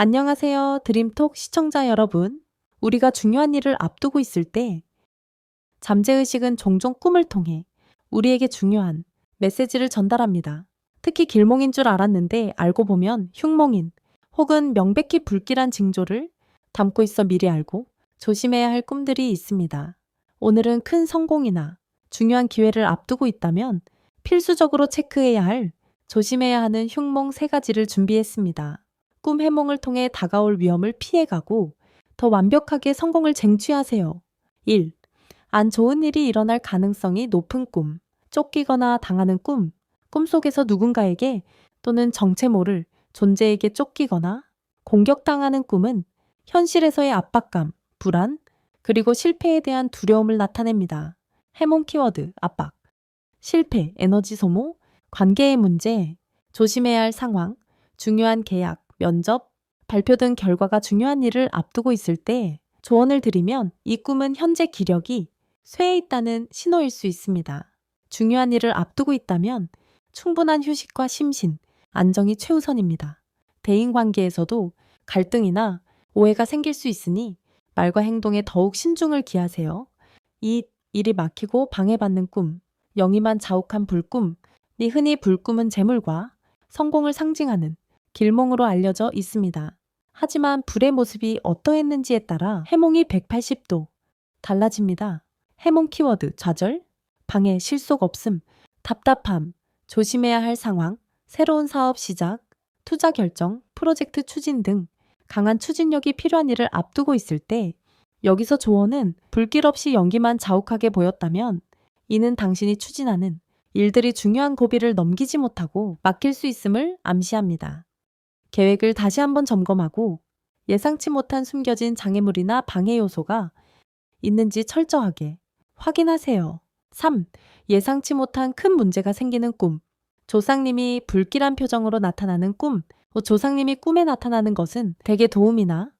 안녕하세요. 드림톡 시청자 여러분. 우리가 중요한 일을 앞두고 있을 때 잠재의식은 종종 꿈을 통해 우리에게 중요한 메시지를 전달합니다. 특히 길몽인 줄 알았는데 알고 보면 흉몽인 혹은 명백히 불길한 징조를 담고 있어 미리 알고 조심해야 할 꿈들이 있습니다. 오늘은 큰 성공이나 중요한 기회를 앞두고 있다면 필수적으로 체크해야 할 조심해야 하는 흉몽 세 가지를 준비했습니다. 꿈 해몽을 통해 다가올 위험을 피해가고 더 완벽하게 성공을 쟁취하세요. 1. 안 좋은 일이 일어날 가능성이 높은 꿈. 쫓기거나 당하는 꿈. 꿈속에서 누군가에게 또는 정체 모를 존재에게 쫓기거나 공격당하는 꿈은 현실에서의 압박감, 불안, 그리고 실패에 대한 두려움을 나타냅니다. 해몽 키워드, 압박. 실패, 에너지 소모, 관계의 문제, 조심해야 할 상황, 중요한 계약, 면접, 발표 등 결과가 중요한 일을 앞두고 있을 때 조언을 드리면 이 꿈은 현재 기력이 쇠해 있다는 신호일 수 있습니다. 중요한 일을 앞두고 있다면 충분한 휴식과 심신, 안정이 최우선입니다. 대인 관계에서도 갈등이나 오해가 생길 수 있으니 말과 행동에 더욱 신중을 기하세요. 이 일이 막히고 방해받는 꿈, 영이만 자욱한 불꿈, 이 흔히 불꿈은 재물과 성공을 상징하는 길몽으로 알려져 있습니다. 하지만 불의 모습이 어떠했는지에 따라 해몽이 180도 달라집니다. 해몽 키워드 좌절, 방해, 실속 없음, 답답함, 조심해야 할 상황, 새로운 사업 시작, 투자 결정, 프로젝트 추진 등 강한 추진력이 필요한 일을 앞두고 있을 때 여기서 조언은 불길 없이 연기만 자욱하게 보였다면 이는 당신이 추진하는 일들이 중요한 고비를 넘기지 못하고 막힐 수 있음을 암시합니다. 계획을 다시 한번 점검하고 예상치 못한 숨겨진 장애물이나 방해 요소가 있는지 철저하게 확인하세요. 3. 예상치 못한 큰 문제가 생기는 꿈. 조상님이 불길한 표정으로 나타나는 꿈. 조상님이 꿈에 나타나는 것은 대개 도움이나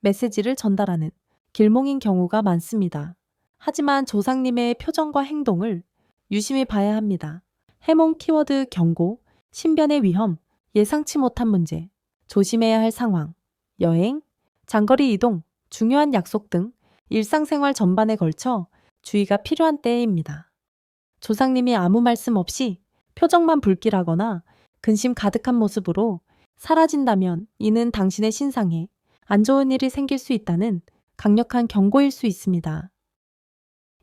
메시지를 전달하는 길몽인 경우가 많습니다. 하지만 조상님의 표정과 행동을 유심히 봐야 합니다. 해몽 키워드 경고, 신변의 위험, 예상치 못한 문제, 조심해야 할 상황, 여행, 장거리 이동, 중요한 약속 등 일상생활 전반에 걸쳐 주의가 필요한 때입니다. 조상님이 아무 말씀 없이 표정만 불길하거나 근심 가득한 모습으로 사라진다면 이는 당신의 신상에 안 좋은 일이 생길 수 있다는 강력한 경고일 수 있습니다.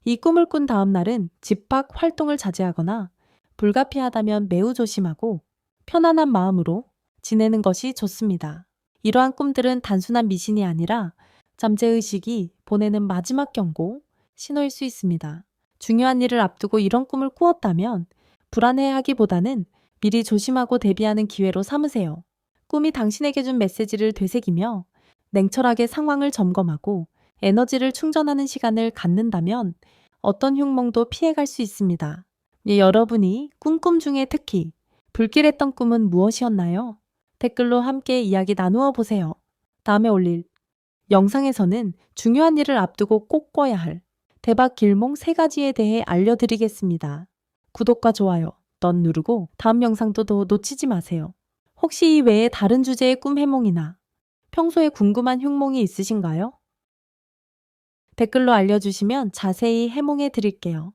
이 꿈을 꾼 다음 날은 집 밖 활동을 자제하거나 불가피하다면 매우 조심하고 편안한 마음으로 지내는 것이 좋습니다. 이러한 꿈들은 단순한 미신이 아니라 잠재의식이 보내는 마지막 경고, 신호일 수 있습니다. 중요한 일을 앞두고 이런 꿈을 꾸었다면 불안해하기보다는 미리 조심하고 대비하는 기회로 삼으세요. 꿈이 당신에게 준 메시지를 되새기며 냉철하게 상황을 점검하고 에너지를 충전하는 시간을 갖는다면 어떤 흉몽도 피해갈 수 있습니다. 예, 여러분이 꿈꿈 중에 특히 불길했던 꿈은 무엇이었나요? 댓글로 함께 이야기 나누어 보세요. 다음에 올릴 영상에서는 중요한 일을 앞두고 꼭 꿔야 할 대박 길몽 세 가지에 대해 알려드리겠습니다. 구독과 좋아요, 넌 누르고 다음 영상도 더 놓치지 마세요. 혹시 이 외에 다른 주제의 꿈 해몽이나 평소에 궁금한 흉몽이 있으신가요? 댓글로 알려주시면 자세히 해몽해 드릴게요.